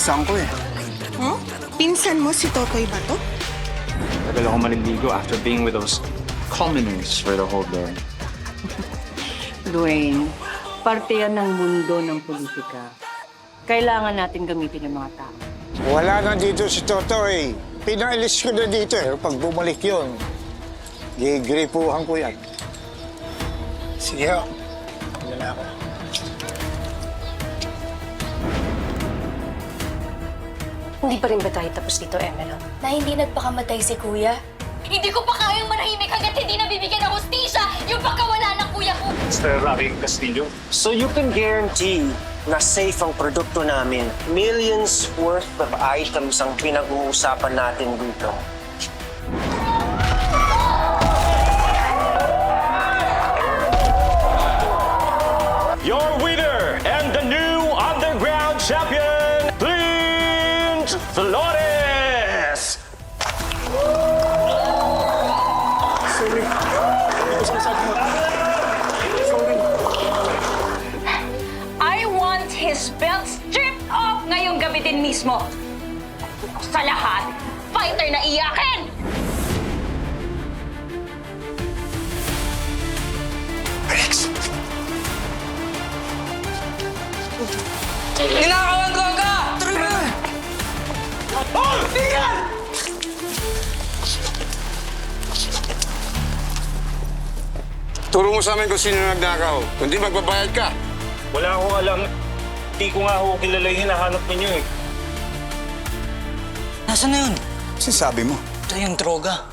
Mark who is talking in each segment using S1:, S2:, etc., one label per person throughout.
S1: Pinsan ko eh.
S2: Huh? Pinsan mo si Totoy ba to?
S3: Tagal ako maliligo after being with those commoners for the whole day.
S4: Dwayne, parte yan ng mundo ng politika. Kailangan natin gamitin ng mga tao.
S5: Wala na dito si Toto eh. Pinaalis ko na dito eh. Pag bumalik yun, gigripuhan ko yan. Sige ho. Yan na ako.
S6: Hindi pa rin ba tayo tapos dito, Emerald?
S7: na hindi nagpakamatay si kuya. Hindi ko pa kayang manahimik hanggat hindi nabibigyan ng hustisya yung pagkawala ng kuya ko.
S8: Mr. Ravi Castillo.
S9: So you can guarantee na safe ang produkto namin. Millions worth of items ang pinag-uusapan natin dito.
S8: Your winner
S4: stripped off ngayong gabi din mismo. Sa lahat, fighter na iyakin!
S5: Turo mo sa amin kung sino nagnakaw. Kundi magbabayad ka.
S8: Wala akong alam. Hindi ko nga ho kilala yung hinahanap ninyo eh.
S1: Nasaan na yun?
S5: Sinasabi mo.
S1: Ito yung droga.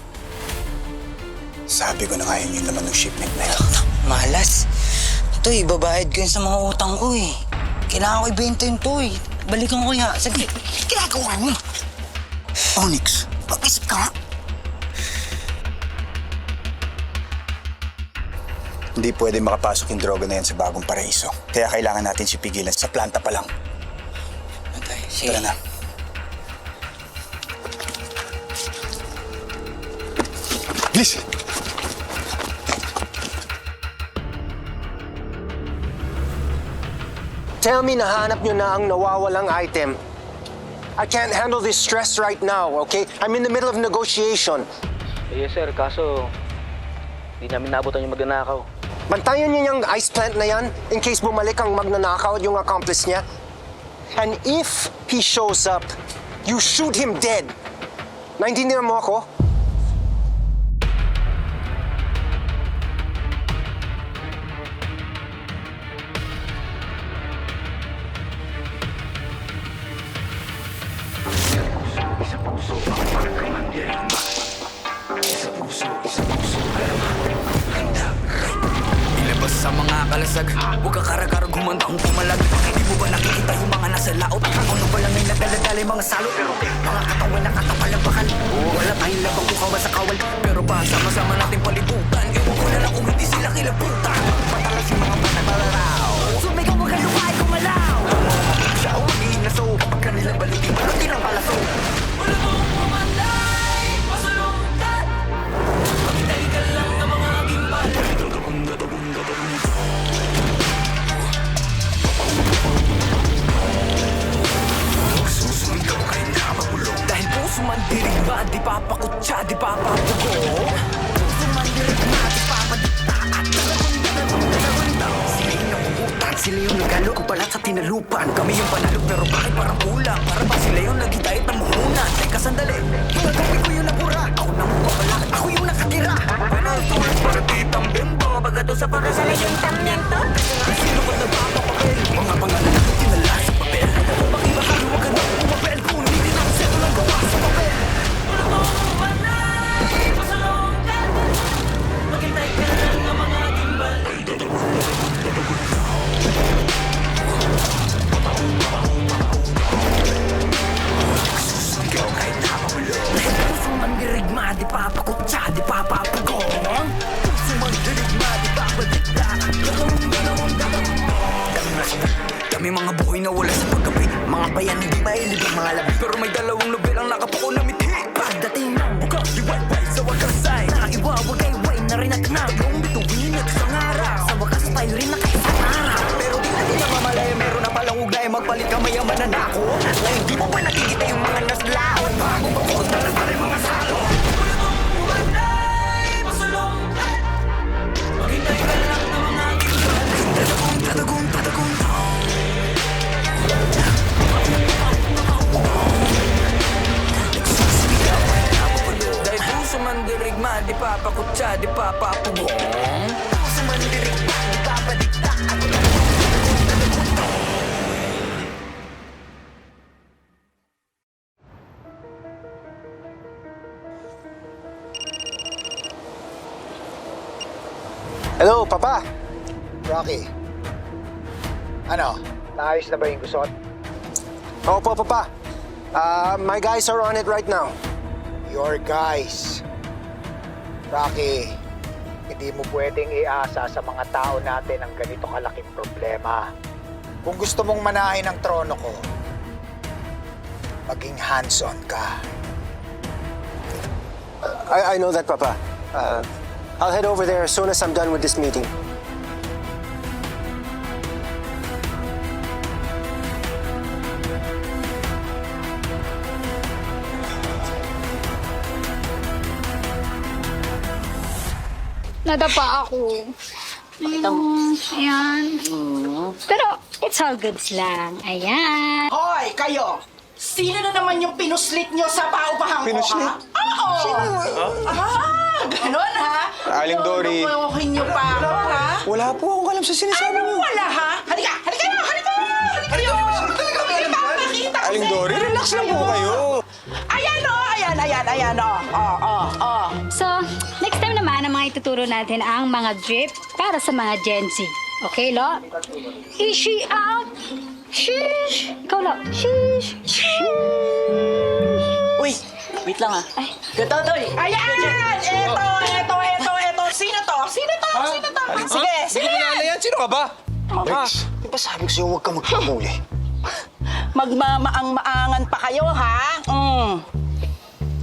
S5: Sabi ko na nga yun yung laman ng shipment na yun.
S1: Malas. Ito, ibabayad ko yun sa mga utang ko eh. Kailangan ko ibenta yun to eh. Balikan ko kaya. Sige, ginagawa mo. Onyx, mag-isip ka nga.
S5: Hindi pwede makapasok yung droga na yan sa bagong paraiso. Kaya kailangan natin si pigilan sa planta pa lang.
S1: Antay, sige.
S5: Tara na. Please!
S9: Tell me nahanap nyo na ang nawawalang item. I can't handle this stress right now, okay? I'm in the middle of negotiation.
S10: Yes sir, kaso hindi namin naabutan yung magnanakaw.
S9: Bantayan niyo yung ice plant na yan in case bumalik ang magnanakaw yung accomplice niya. And if he shows up, you shoot him dead. Naintindihan mo ako?
S11: Ilabas sa mga kalasag Huwag ka karagarag humanda kung pumalag. Di mo ba nakikita yung mga nasa laot? Ano ba lang ay nagdaladala yung mga salot? Mga katawan na katapalabakal Wala tayong labang kukawa sa kawal. Pero pa sama-sama natin palibutan Ewan ko na lang kung hindi sila kilabutan. Matalas yung mga panagmalaraw Sumigaw wag ka lumay kumalaw Siya ang magiging naso Kapag kanila balitin Balitin ang palaso di papapugong Puso man dirigma, di papadikta Ako na
S9: Hello, Papa.
S5: Rocky. Ano? Naayos na ba yung gusot?
S9: Opo, Papa. Uh, my guys are on it right now.
S5: Your guys. Rocky, hindi mo pwedeng iasa sa mga tao natin ang ganito kalaking problema. Kung gusto mong manahin ang trono ko, maging hands-on ka.
S9: I, I know that, Papa. Uh, I'll head over there as soon as I'm done with this meeting.
S7: Nadapa ako. Ayun, ayan. Pero, it's all goods lang. Ayan.
S2: Hoy, kayo! Sino na naman yung pinuslit nyo sa paupahan ko,
S5: Pinuslit?
S2: ha? Oo! Sino? Ah, ganon, ha?
S5: Aling Dory.
S2: Lulukuhin nyo pa ako, ha?
S5: Wala po akong alam sa sinasabi
S2: Ano wala, ha? Halika! Halika na! Halika! Halika may ipapakita ko
S5: Aling
S2: sa
S5: Dory, relax lang po kayo.
S2: Ayan, o! Ayan, ayan, ayan, o! Oh, oh, oh.
S7: So, ituturo natin ang mga drip para sa mga Gen Z. Okay, Lo? Ishi out! Sheesh! Ikaw, Lo. Sheesh! Sheesh!
S10: Uy, wait lang ah. Ay, Gatotoy!
S2: Ayan! Eto, eto, eto, eto. Sino to? Sino to? Sino to? Sige, sige.
S5: yan. Sino ka ba? Rex, di ba sabi ko sa'yo huwag ka magpamuli?
S2: Magmamaang-maangan pa kayo, ha? Mm.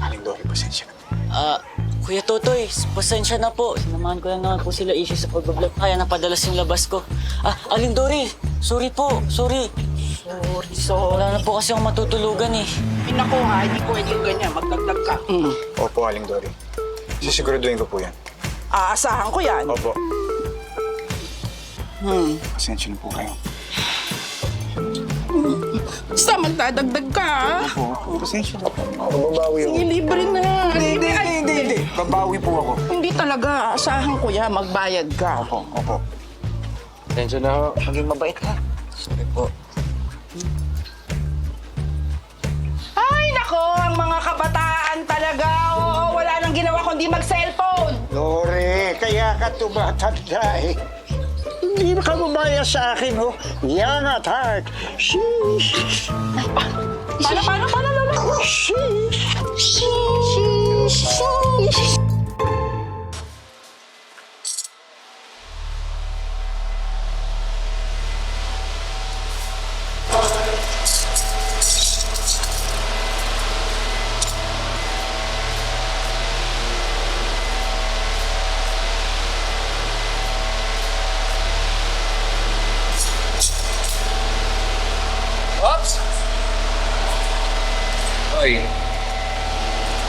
S5: Aling Dory, pasensya na.
S10: Ah, Kuya Totoy, pasensya na po. Sinamahan ko lang naman po sila issue sa pagbablog. Kaya napadalas yung labas ko. Ah, Aling Dory, sorry po, sorry. Sorry, so Wala na po kasi akong matutulugan eh.
S2: Inaku, ha? Hindi pwedeng ganyan. Magdagdag ka. Mm.
S5: Opo, Aling Dory. Sisiguraduhin ko po yan.
S2: Aasahan ko yan.
S5: Opo.
S2: Hmm.
S5: Pasensya na po kayo.
S2: Basta magdadagdag ka, ha?
S5: Opo, pasensya na po. Babawi ako.
S2: Sige, libre na.
S5: Hindi. Babawi po ako.
S2: Hindi talaga. Asahan ko yan. Magbayad ka.
S5: Opo, opo.
S10: Pasensya na ho. Maging mabait ka. Sorry po.
S2: Ay, nako. Ang mga kabataan talaga. Oo, wala nang ginawa kundi mag-cellphone.
S5: Lore, kaya ka tumatanda eh. Hindi ka bumaya sa akin, oh. Young at heart. Sheesh.
S2: Paano, paano, paano, lolo?
S5: Sheesh.
S12: Oy, 你是谁你是谁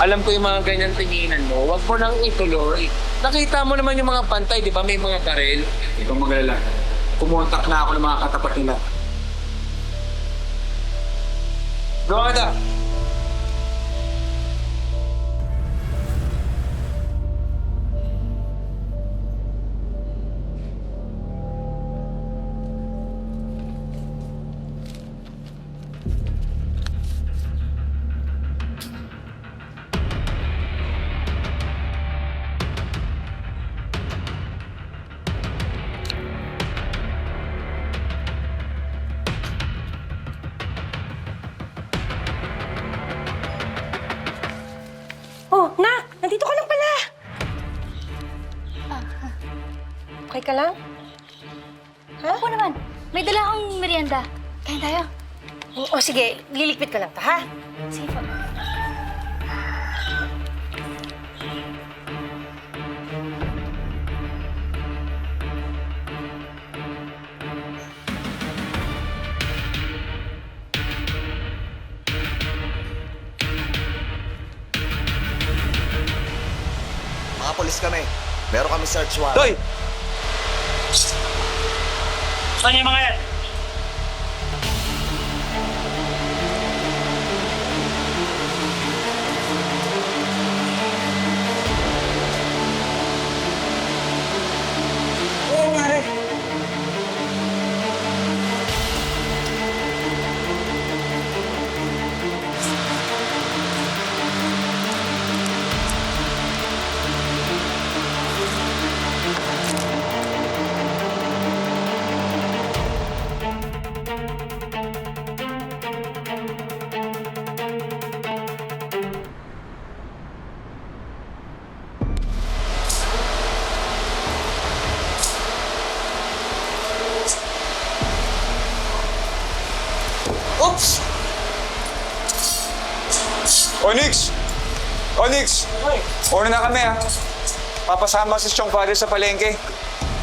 S12: alam ko yung mga ganyan tinginan mo, wag mo nang ituloy. Nakita mo naman yung mga pantay, di ba? May mga baril. Ikaw magalala. Pumuntak na ako ng mga katapat nila. Go, Ada!
S6: ka lang? Ha?
S7: Ako naman. May dala akong merienda. Kain tayo.
S6: O, o sige, lilikpit ka lang pa, ha?
S7: Sige po.
S13: Mga polis kami. Meron kami search warrant.
S3: Doy!
S8: Saan yung mga yan?
S12: Onyx! Onyx! Una na kami ah. Papasama si Chong Father sa palengke.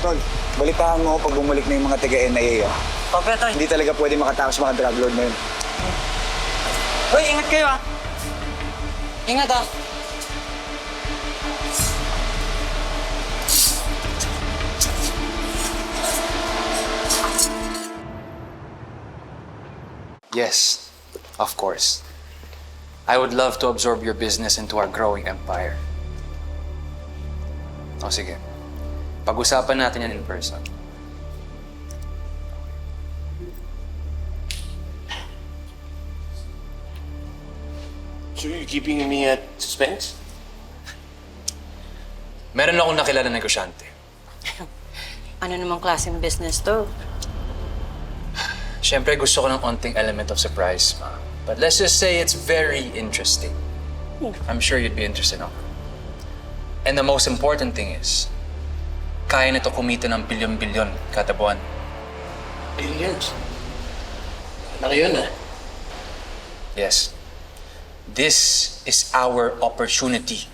S5: Tol, balitahan mo pag bumalik na yung mga taga-NIA. ah.
S10: Papa, Toy.
S5: Hindi talaga pwede makatakas mga drug lord na yun.
S10: Hoy, ingat kayo ah. Ingat ah.
S3: Yes, of course. I would love to absorb your business into our growing empire. O sige, pag-usapan natin yan in person.
S8: So you're keeping me at suspense?
S3: Meron akong nakilala na negosyante.
S6: Ano namang klaseng business to?
S3: Siyempre, gusto ko ng onting element of surprise, ma. But let's just say it's very interesting. I'm sure you'd be interested in And the most important thing is, kaya nito kumita ng bilyon-bilyon kada buwan.
S8: Billions. Laki yun ah.
S3: Yes. This is our opportunity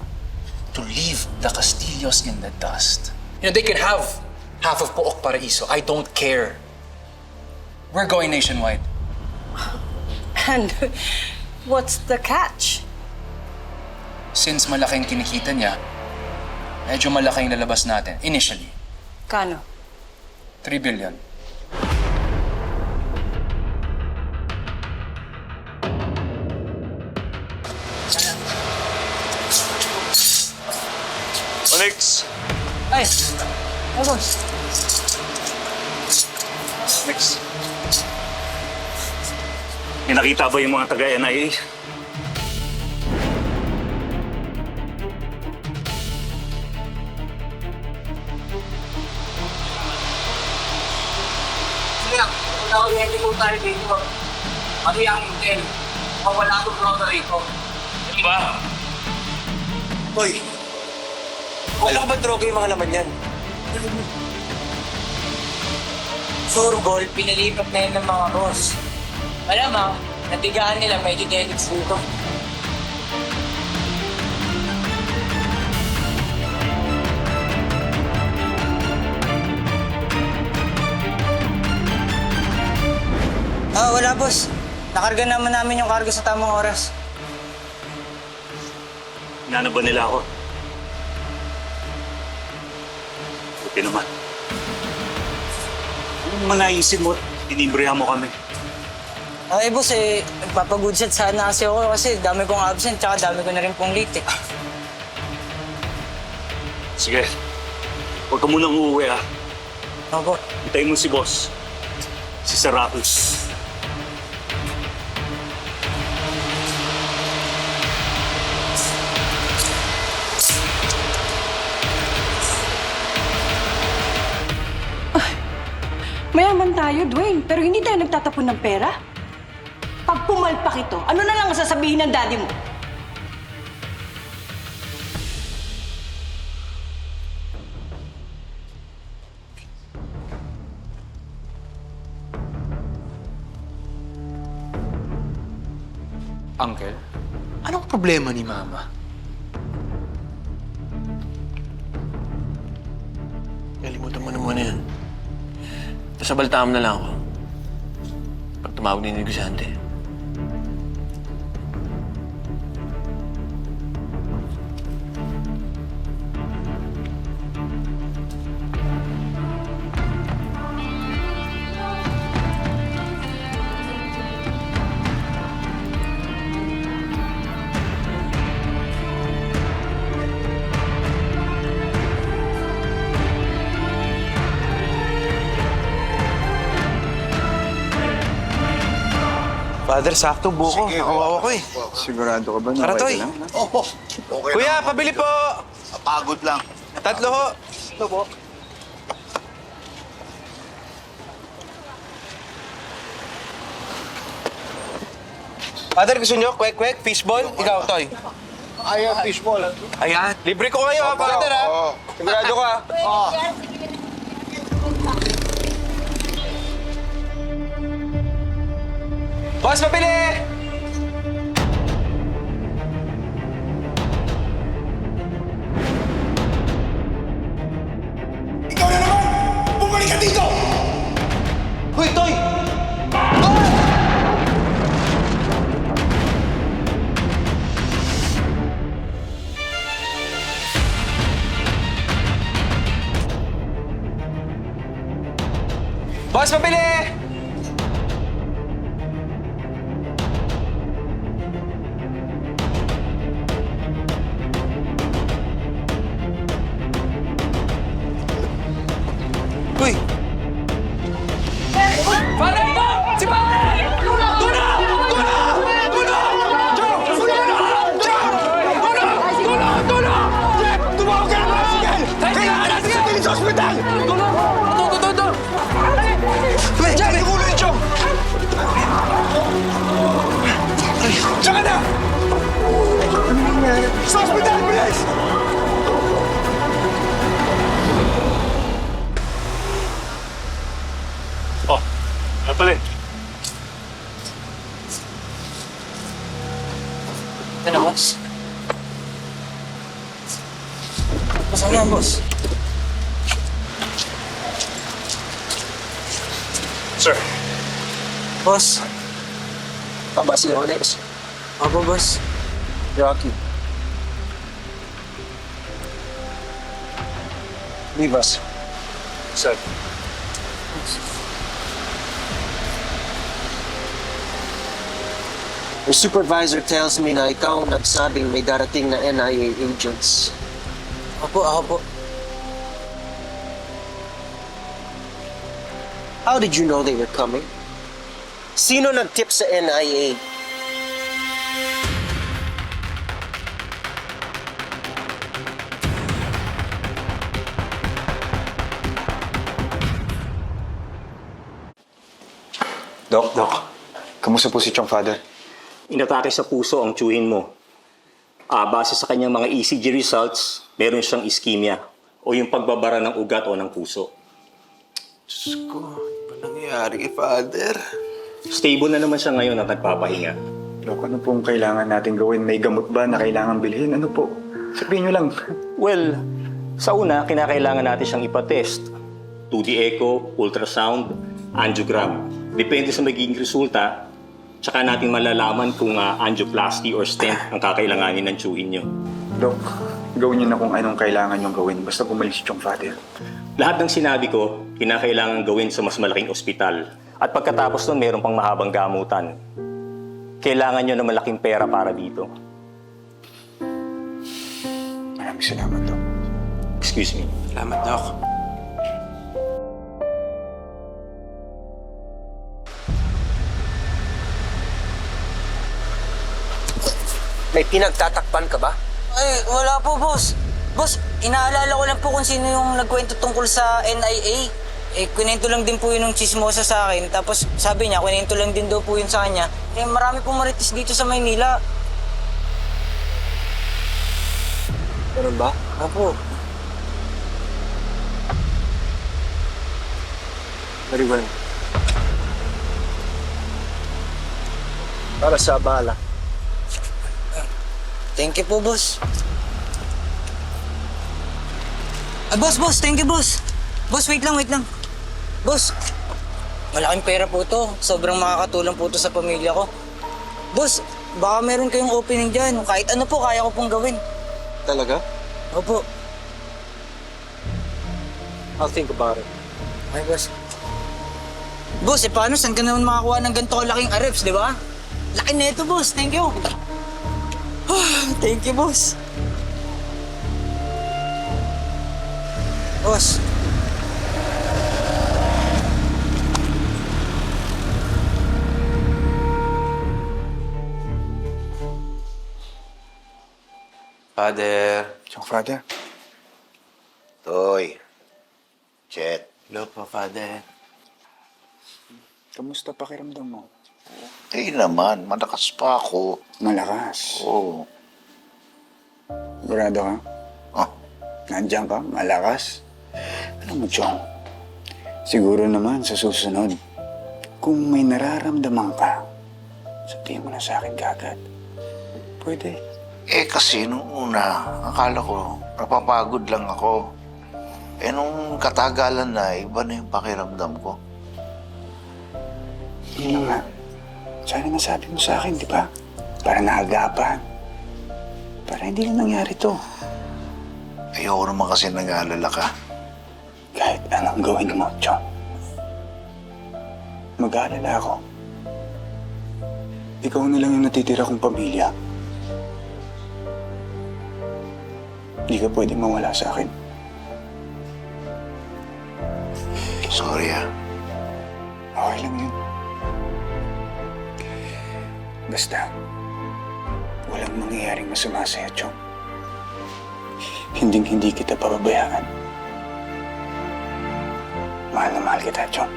S3: to leave the Castillos in the dust. You know, they can have half of Pook Paraiso. I don't care. We're going nationwide.
S6: And what's the catch?
S3: Since malaking kinikita niya, medyo malaking lalabas natin initially.
S6: Kano?
S3: 3 billion.
S8: Onyx!
S10: Ay! Ay, boss.
S8: Onyx. May nakita ba yung mga taga-NIA?
S10: Kaya, kung na-oriente po tayo dito, ano yung intel? Mawala ko brother rito.
S8: Ano ba?
S9: Hoy! Wala ba droga yung mga laman yan?
S10: Surbol, pinalipat na yun ng mga boss. Alam mo, natigaan nila may genetics dito.
S1: Ah, wala boss. Nakarga naman namin yung karga sa tamang oras.
S8: Inano ba nila ako? Buti naman. Anong manaisip mo? Tinibrihan mo kami.
S1: Eh boss, eh, nagpapagood set sana kasi ako kasi dami kong absent tsaka dami ko na rin pong late eh.
S8: Sige. Huwag ka munang uuwi ah.
S1: Opo.
S8: Hintayin mo si boss. Si Seratus.
S6: Mayaman tayo, Dwayne, pero hindi tayo nagtatapon ng pera. Pag pumalpak ito, ano na lang ang sasabihin ng daddy mo?
S3: Uncle, anong problema ni Mama?
S14: Kalimutan mo na muna yan. Basta balitaan mo na lang ako. Pag tumawag ni negosyante.
S15: Father, sakto buko. Nakawawa ko eh.
S13: Sigurado ka ba
S15: Tara, Toy.
S13: Opo. Okay
S15: Kuya,
S13: lang.
S15: pabili po.
S13: Pagod lang.
S15: Tatlo ho.
S13: Ito po.
S15: Father, gusto nyo? Kwek-kwek, fishball? Ikaw, Toy.
S13: Ayan, fishball.
S15: Ayan. Libre ko kayo, ha, Father, ha?
S13: oo.
S15: Sigurado ka.
S13: Oo.
S15: Boss, pabili!
S13: Ikaw na naman! Bumalik ka dito!
S15: Hoy, Toy! Boss, pabili!
S10: Yan, boss?
S8: Sir.
S10: Boss.
S9: Paba si Onyx.
S10: Opo, boss.
S9: Rocky. Leave us.
S8: Sir.
S9: Your supervisor tells me na ikaw ang nagsabing may darating na NIA agents.
S10: Opo, ako po.
S9: How did you know they were coming? Sino nag-tip sa NIA?
S16: Doc, Doc. Kamusta po si Chong Father?
S8: Inatake sa puso ang tsuhin mo. Ah, base sa kanyang mga ECG results, meron siyang ischemia o yung pagbabara ng ugat o ng puso.
S15: Diyos ko, ano nangyayari, Father?
S8: Stable na naman siya ngayon at nagpapahinga.
S16: Doc, ano pong kailangan natin gawin? May gamot ba na kailangan bilhin? Ano po? Sabihin nyo lang.
S8: Well, sa una, kinakailangan natin siyang ipatest. 2D echo, ultrasound, angiogram. Depende sa magiging resulta, tsaka natin malalaman kung ah, angioplasty or stent ang kakailanganin ng tsuhin nyo.
S16: Doc, gawin nyo na kung anong kailangan nyo gawin. Basta bumalik si Chong Father.
S8: Lahat ng sinabi ko, kinakailangan gawin sa mas malaking ospital. At pagkatapos nun, meron pang mahabang gamutan. Kailangan nyo ng malaking pera para dito.
S16: Maraming salamat, Doc.
S8: Excuse me.
S15: Salamat, Doc.
S9: May pinagtatakpan ka ba?
S10: Ay, wala po, boss. Boss, inaalala ko lang po kung sino yung nagkwento tungkol sa NIA. Eh, kunento lang din po yun ng chismosa sa akin. Tapos sabi niya, kunento lang din daw po yun sa kanya. Eh, marami pong marites dito sa Maynila.
S9: Ganun ba?
S10: Opo.
S9: Very well. Para sa bala.
S10: Thank you po, boss. Ah, boss, boss. Thank you, boss. Boss, wait lang, wait lang. Boss, malaking pera po to. Sobrang makakatulong po to sa pamilya ko. Boss, baka meron kayong opening dyan. Kahit ano po, kaya ko pong gawin.
S9: Talaga?
S10: Opo.
S9: I'll think about it.
S10: Ay, boss. Boss, eh paano? Saan ka naman makakuha ng ganito kalaking arreps, di ba? Laki na ito, boss. Thank you. Oh, thank you, boss. Boss.
S13: Father.
S16: Yung father.
S13: Toy. Chet.
S14: Hello po, Father.
S16: Kamusta pakiramdam mo?
S13: Eh naman, malakas pa ako.
S16: Malakas.
S13: Oo.
S16: Sigurado ka?
S13: Ah.
S16: Nandiyan ka? Malakas? Alam mo, Chong, siguro naman sa susunod, kung may nararamdaman ka, sabihin mo na sa akin kagad. Pwede.
S13: Eh kasi nung una, akala ko, napapagod lang ako. Eh nung katagalan na, iba na yung pakiramdam ko.
S16: Yun na nga. Sana nasabi mo sa akin, di ba? Para naagapan. Para hindi na nangyari to.
S13: Ayoko naman kasi nag-aalala ka.
S16: Kahit anong gawin mo, Chong. Mag-aalala ako. Ikaw na lang yung natitira kong pamilya. Hindi ka pwede mawala sa akin.
S13: Sorry ah.
S16: Okay lang yun. Basta, walang mangyayaring masama sa'yo, Chong. Hinding hindi kita pababayaan. Mahal na mahal kita, Chong.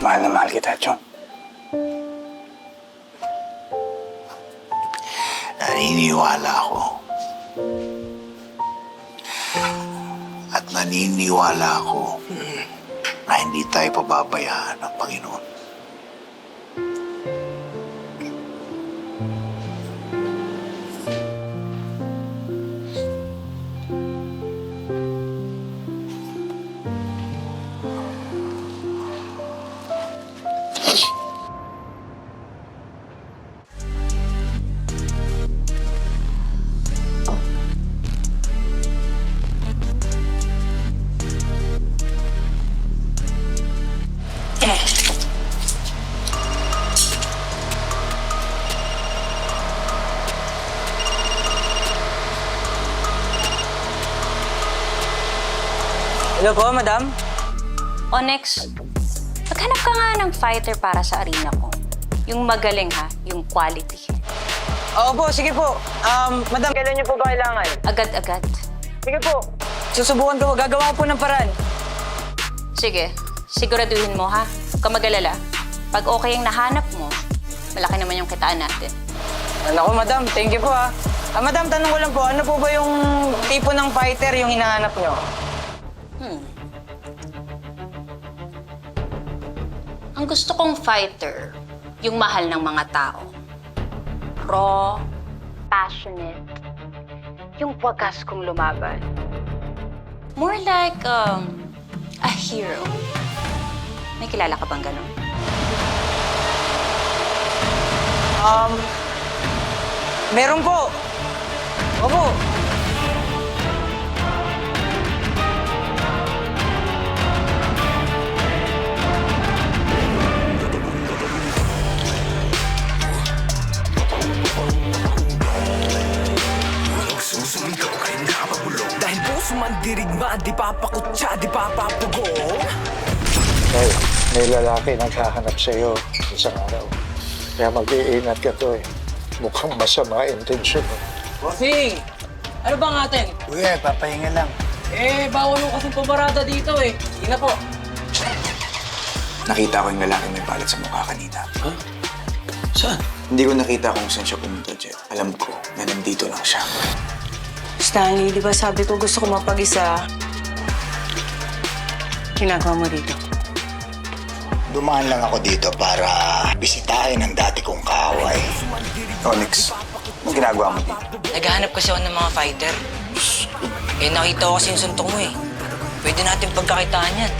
S16: Mahal na mahal kita, Chong.
S13: Naniniwala ako. Naniniwala ako na hindi tayo pababayaan ng Panginoon.
S10: Hello po, madam.
S4: Onyx, maghanap ka nga ng fighter para sa arena ko. Yung magaling ha, yung quality.
S10: Oo po, sige po. Um, madam, kailan niyo po ba kailangan?
S4: Agad-agad.
S10: Sige po. Susubukan ko, gagawa ko po ng paraan.
S4: Sige, siguraduhin mo ha. Huwag ka mag-alala. Pag okay ang nahanap mo, malaki naman yung kitaan natin.
S10: Ano ko, madam, thank you po ah. Ah, madam, tanong ko lang po, ano po ba yung tipo ng fighter yung hinahanap niyo?
S4: Ang gusto kong fighter, yung mahal ng mga tao. Raw, passionate, yung wagas kong lumaban. More like um, a hero. May kilala ka bang ganun?
S10: Um, meron po. Opo.
S11: Dahil puso man dirigma Di papakutsa, di papapugong
S5: Hey, may lalaki naghahanap sa'yo isang araw. Kaya mag-iingat ka to eh. Mukhang masama intensyon mo.
S10: Bossing! Ano bang atin?
S5: Kuya, papahinga lang.
S10: Eh, bawal mo kasing pumarada dito eh. Sige na po.
S16: Nakita ko yung lalaki may balat sa mukha kanina.
S14: Saan?
S16: Hindi ko nakita kung saan siya pumunta, Jet. Alam ko na nandito lang siya.
S6: Stanley, di ba sabi ko gusto ko mapag-isa? Ginagawa mo dito.
S5: Dumaan lang ako dito para bisitahin ang dati kong kaaway.
S16: Onyx, anong ginagawa mo dito?
S10: Naghahanap kasi ako ng mga fighter. Eh, nakita ko kasi yung suntok mo eh. Pwede natin pagkakitaan yan.